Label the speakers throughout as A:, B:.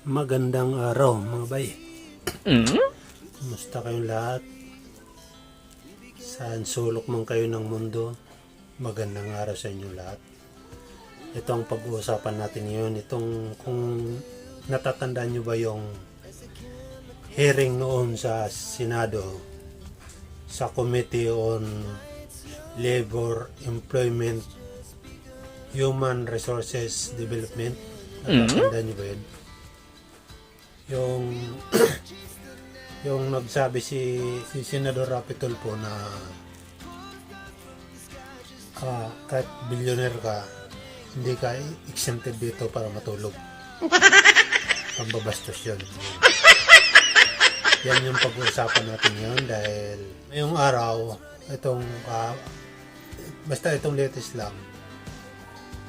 A: Magandang araw mga bay. Kumusta kayong lahat? Saan sulok man kayo ng mundo? Magandang araw sa inyo lahat. Ito ang pag-uusapan natin ngayon. Itong kung natatandaan nyo ba yung hearing noon sa Senado sa Committee on Labor, Employment, Human Resources Development. Natatandaan nyo ba yun? Yung yung nagsabi si, si Senador Rapi Tulfo na ah, kahit billionaire ka, hindi ka exempted dito para matulog. Pambabastos yun. Yan yung pag-uusapan natin yun dahil ngayong araw, itong ah, basta itong latest lang,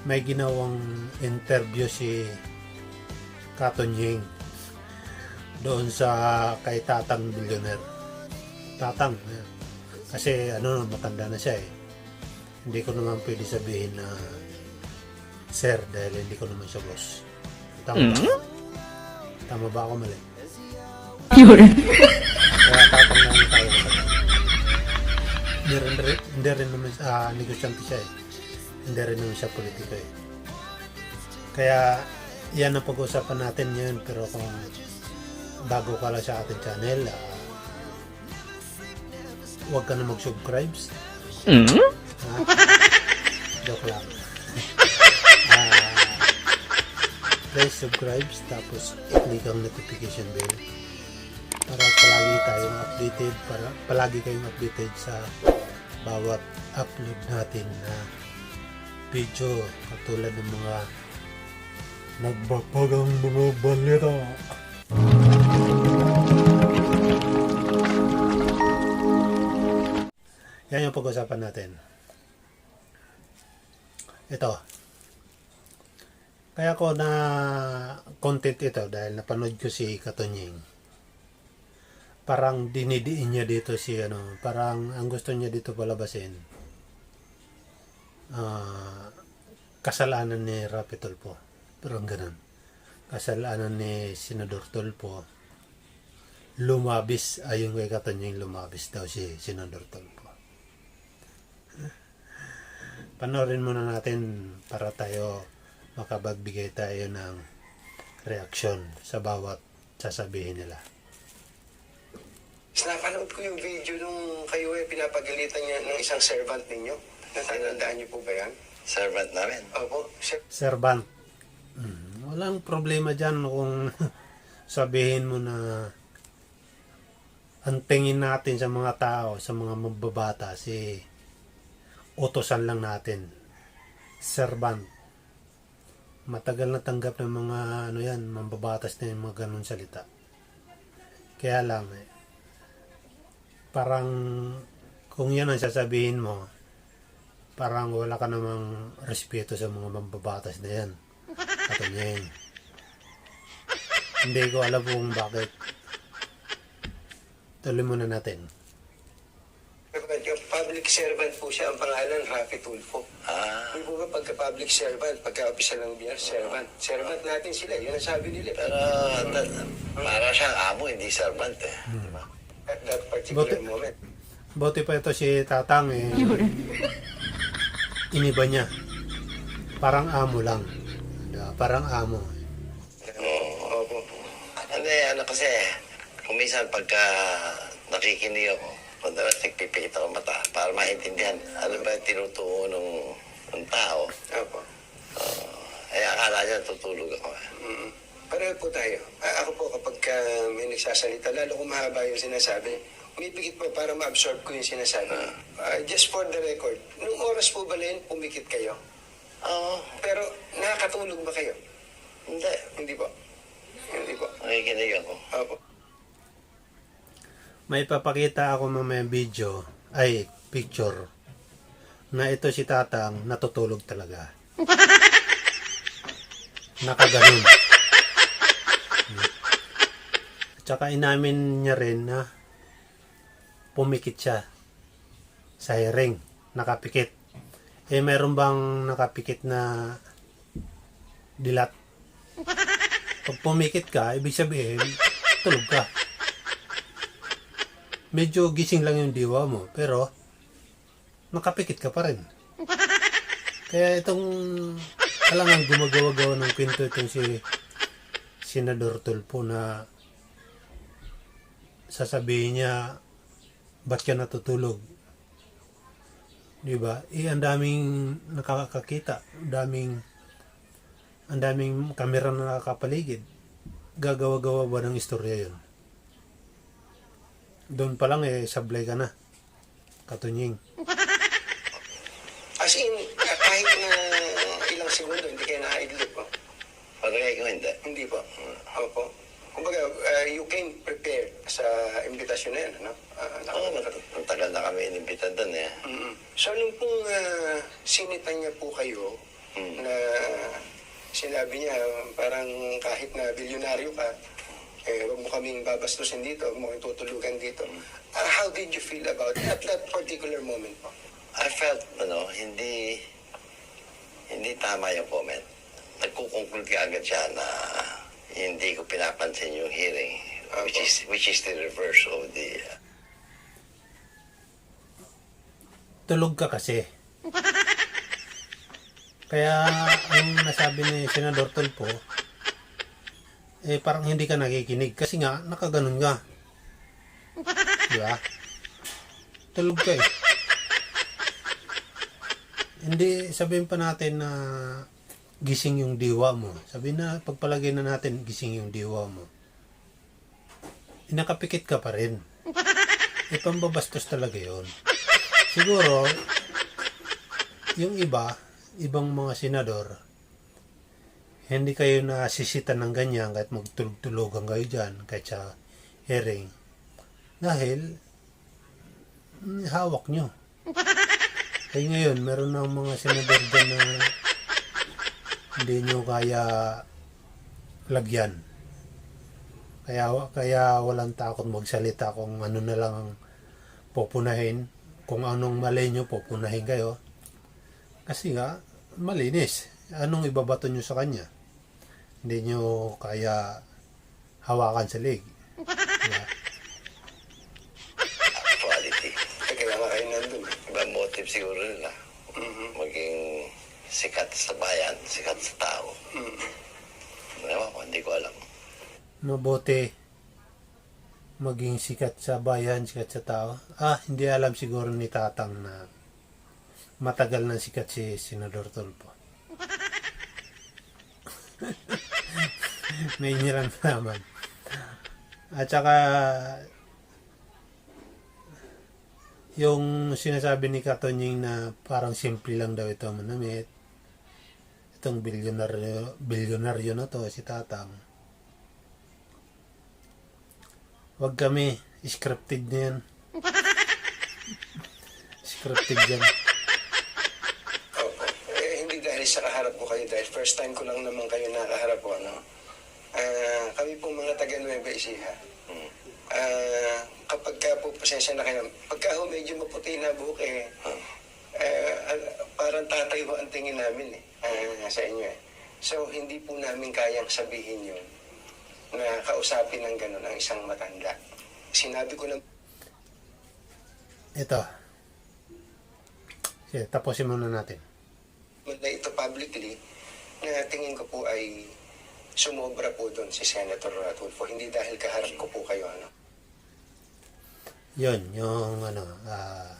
A: may ginawang interview si Katon Ying doon sa kay Tatang Billionaire. Tatang. ayan. Kasi ano, matanda na siya eh. Hindi ko naman pwede sabihin na sir dahil hindi ko naman siya boss. Tama ba? Tama ba ako mali? Kaya tatang lang tayo. Hindi rin, hindi rin naman ah, negosyante siya eh. Hindi rin naman siya politiko eh. Kaya yan ang pag-usapan natin ngayon pero kung bago ka lang sa ating channel ah, huwag ka na mag-subscribes ha? joke lang. Ah, please subscribe tapos i-click ang notification bell para palagi tayong updated para palagi kayong updated sa bawat upload natin na video. Katulad ng mga nagbabagang mga balita Yan yung pag-usapan natin. Ito. Kaya ko na content ito dahil napanood ko si Katonying. Parang dinidiin niya dito si ano, parang ang gusto niya dito palabasin. ah kasalanan ni Rapi Tulfo. Parang ganun. Kasalanan ni Senador Tulfo. Lumabis, ayon kay Katonying lumabis daw si Senador Tulfo. Panoorin muna natin para tayo makabagbigay tayo ng reaksyon sa bawat sasabihin nila.
B: Napanood ko yung video nung kayo eh, pinapagalitan niya ng isang servant ninyo. Natatandaan niyo po ba yan?
C: servant namin.
B: Opo. Sir,
A: Servant. Mm, walang problema dyan kung sabihin mo na ang tingin natin sa mga tao, sa mga mababata, si utosan lang natin. Servant. Matagal na tanggap ng mga ano yan, mambabatas na yung mga ganun salita. Kaya lang, eh, parang kung yan ang sasabihin mo, parang wala ka namang respeto sa mga mambabatas na yan. At yan. Hindi ko alam kung bakit. Tuloy muna natin.
B: Yung public servant po siya, ang pangalan, Rafi Tulfo.
C: Ah,
B: Hindi po ba pagka public servant, pagka official ng BR, servant. Servant natin sila, yun ang sabi nila.
C: pero ta- para siyang amo, hindi servant eh. Di ba?
B: At that particular
A: Buti-
B: moment.
A: Buti pa ito si Tatang eh. Iniba niya. Parang amo lang. Diba? Parang amo.
B: Opo.
C: Hindi, ano kasi, kung minsan pagka nakikinig ako, madalas nagpipikit ako mata para maintindihan ano ba yung tinutuo ng, ng tao.
B: Opo.
C: Eh, akala niya tutulog ako.
B: Mm. Pareho po tayo. A- ako po kapag ka may nagsasalita, lalo kung mahaba yung sinasabi, umipikit po para ma-absorb ko yung sinasabi. Ah, just for the record, nung oras po ba rin, pumikit kayo?
C: Oo,
B: Pero nakakatulog ba kayo?
C: hindi.
B: Hindi po. Hindi po.
C: Nakikinig ako.
B: Opo.
A: May papakita ako mamaya video, ay picture, na ito si Tatang natutulog talaga. Nakaganon. At saka inamin niya rin na pumikit siya sa hearing, nakapikit. Eh meron bang nakapikit na dilat? Pag pumikit ka, ibig sabihin, tulog ka. Medyo gising lang yung diwa mo, pero nakapikit ka pa rin. Kaya itong alangan gumagawa-gawa ng kwento itong si Senador Tulfo na sasabihin niya, ba't ka natutulog? Di ba? Eh, ang daming nakakakita, daming ang daming kamera na nakakapaligid. Gagawa-gawa ba ng istorya yun? Doon pa lang eh, sablay ka na. Katunying.
B: As in, ah, kahit na ilang segundo, hindi kayo na-idlip po.
C: Palagay ko hindi.
B: Hindi po. Opo. Kumbaga, uh, you came prepared sa imbitasyon na yan, ano? Ah,
C: Oo, oh, ang tagal na kami inimbita doon eh.
B: Mm. So, nung pong uh, sinita niya po kayo
C: Mm.
B: na sinabi niya parang kahit na bilyonaryo ka, eh, wag mo kaming babastusin dito, wag mo kaming tutulugan dito. Ah, how did you feel about it at that particular moment po?
C: I felt, ano, hindi, hindi tama yung comment. Nagkukonclude ka agad siya na hindi ko pinapansin yung hearing, which is, which is the reverse of the, uh,
A: Tulog ka kasi. Kaya ang nasabi ni Senador Tulfo, eh parang hindi ka nakikinig kasi nga nakaganon ka. Di ba? Tulog ka eh. Hindi sabihin pa natin na gising yung diwa mo. Sabihin na pagpalagay na natin gising yung diwa mo. Eh, nakapikit ka pa rin. Eh pambabastos talaga yon. Siguro, yung iba, ibang mga senador, hindi kayo nasisitan ng ganyan kahit magtulog-tulogan kayo dyan, kahit sa hearing. Dahil, mm, hawak nyo. Kaya ngayon, meron ng mga senador dyan na hindi nyo kaya lagyan. Kaya, kaya walang takot magsalita kung ano na lang ang pupunahin. Kung anong mali nyo, pupunahin kayo. Kasi nga, malinis. Anong ibabato nyo sa kanya? Hindi nyo kaya hawakan sa leg. Diba?
C: quality.
B: Kaya nga kayo nandun.
C: Ibang motive siguro nila. Maging sikat sa bayan, sikat sa tao. Ewan ko, hindi ko alam.
A: Mabuti maging sikat sa bayan, sikat sa tao. Ah, hindi alam siguro ni Tatang na matagal na sikat si Senador Tulfo. May nilang naman. At saka yung sinasabi ni Katonying na parang simple lang daw ito manamit. Itong bilyonaryo, bilyonaryo na to, si Tatang. Wag kami, scripted na yan. scripted yan.
B: Opo. Eh, hindi dahil sa kaharap ko kayo, dahil first time ko lang naman kayo nakaharap ko, ano? Ah, kami po mga taga Nueva Ecija. Ah, kapag ka po, pasensya na kayo, pagka ho medyo maputi na buhok eh, ah, ah, parang tatay ho ang tingin namin eh, ah, sa inyo eh. So, hindi po namin kayang sabihin yun na kausapin ng gano'n ang isang matanda. Sinabi ko lang
A: Ito. Sige, tapusin muna natin.
B: na ito publicly na tingin ko po ay sumobra po doon si Senator Tulfo. Hindi dahil kaharap ko po kayo. Ano.
A: Yun, yung ano, ah,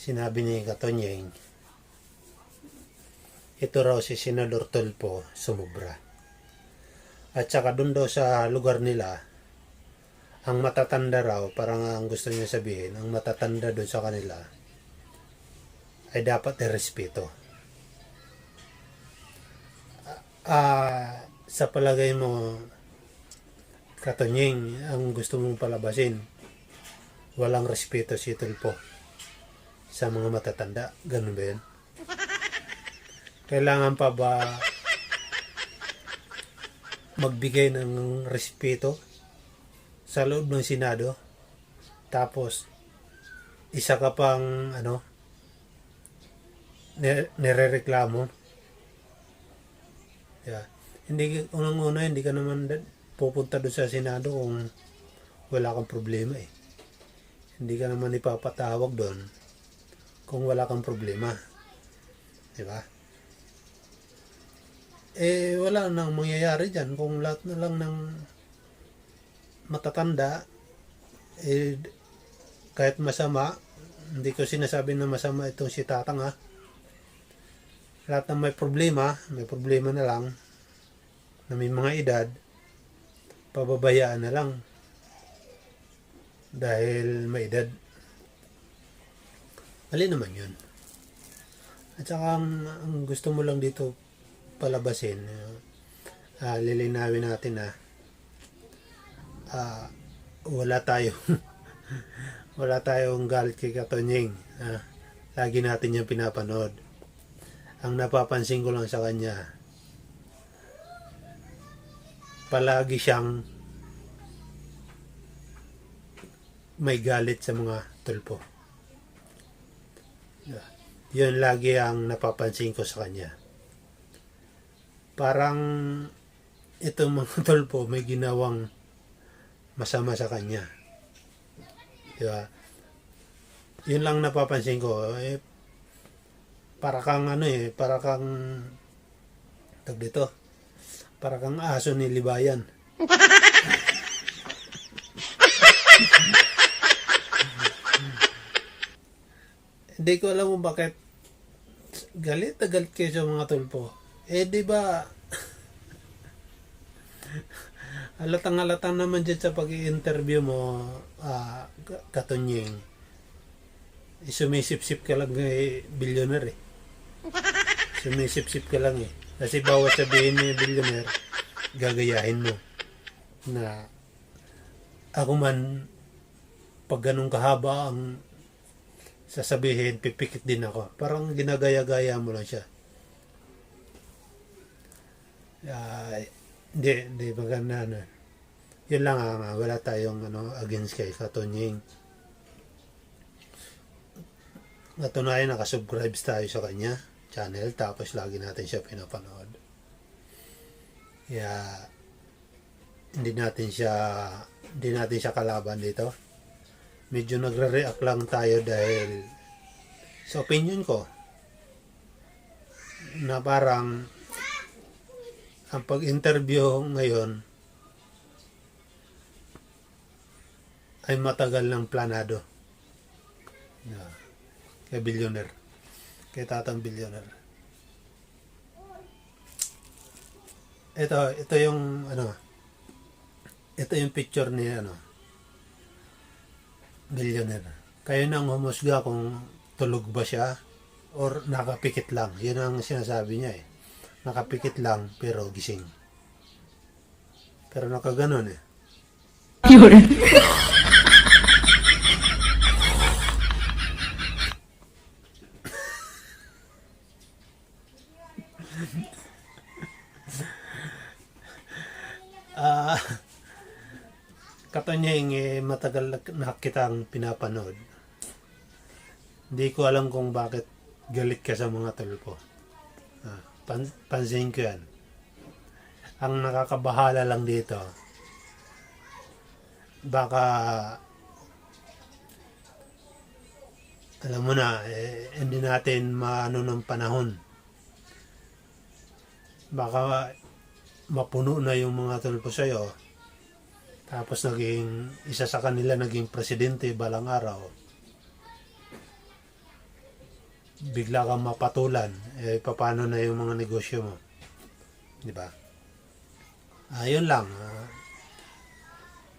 A: sinabi ni Katonyeng, ito raw si Senador Tulfo sumubra. At saka doon daw sa lugar nila, ang matatanda raw, parang ang gusto niya sabihin, ang matatanda doon sa kanila, ay dapat irespeto. Ah, sa palagay mo, Katonyeng, ang gusto mong palabasin, walang respeto si Tulpo sa mga matatanda. Ganun ba yun? Kailangan pa ba magbigay ng respeto sa loob ng Senado? Tapos, isa ka pang, ano, nire- nirereklamo. Yeah. Hindi unang-una hindi ka naman pupunta doon sa Senado kung wala kang problema eh. Hindi ka naman ipapatawag doon kung wala kang problema. Di ba? Eh, wala nang mangyayari dyan kung lahat na lang ng matatanda, eh, kahit masama, hindi ko sinasabi na masama itong si Tatang ha. Lahat ng may problema, may problema na lang, na may mga edad, pababayaan na lang. Dahil may edad. Mali naman yun. At saka ang, ang gusto mo lang dito palabasin, uh, lilinawin natin na ah, wala tayo wala tayong galit kay Katonying. Ah, lagi natin yung pinapanood. Ang napapansin ko lang sa kanya, palagi siyang may galit sa mga tulpo. Yun lagi ang napapansin ko sa kanya. Parang itong mga tulpo may ginawang masama sa kanya. Di ba? Yun lang napapansin ko. Eh, para kang ano eh, para kang tag dito. Para kang aso ni Libayan. Hindi ko alam kung bakit galit na galit kayo sa mga tulpo. Eh, di ba, halatang halatang naman dyan sa pag-i-interview mo, ah, Ka- Katunying. Eh, Sumisip-sip ka lang eh, billionaire eh. Sumisip-sip ka lang eh. Kasi bawat sabihin yung billionaire, gagayahin mo. Na ako man, pag ganun kahaba ang sasabihin, pipikit din ako. Parang ginagaya-gaya mo lang siya. Ah, hindi, hindi maganda na. Yun lang ah, wala tayong ano, against kay Katonying. Natunayan, nakasubscribe tayo sa kanya channel, tapos lagi natin siya pinapanood. Kaya, hindi natin siya, hindi natin siya kalaban dito. Medyo nagre-react lang tayo dahil sa opinion ko, na parang ang pag-interview ngayon ay matagal ng planado. Yeah. Kay billionaire. Kay tatang billionaire. Ito, ito yung ano, ito yung picture ni ano, billionaire. Kayo nang humusga kung tulog ba siya or nakapikit lang. Yun ang sinasabi niya eh. Nakapikit lang pero gising. Pero nakaganon eh.
D: 有人，
A: Ah, katanyeng eh, matagal na na kitang pinapanood. Hindi ko alam kung bakit galit ka sa mga tulpo. Ah, pan, pansin ko yan. Ang nakakabahala lang dito, baka alam mo na, eh, hindi natin maano ng panahon. Baka mapuno na yung mga tulpo sa'yo. Tapos naging, isa sa kanila naging presidente balang araw. Bigla kang mapatulan. Eh, paano na yung mga negosyo mo? Di ba? Ayun lang. ah.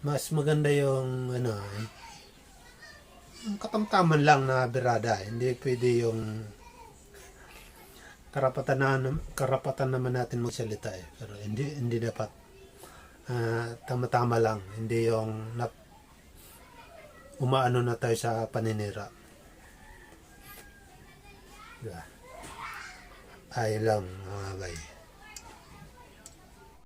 A: mas maganda yung, ano, yung katamtaman lang na birada. Hindi pwede yung karapatan na karapatan naman natin magsalita eh pero hindi hindi dapat ah, tama-tama lang. Hindi yung nap, umaano na tayo sa paninira. Diba? ay lang mga bay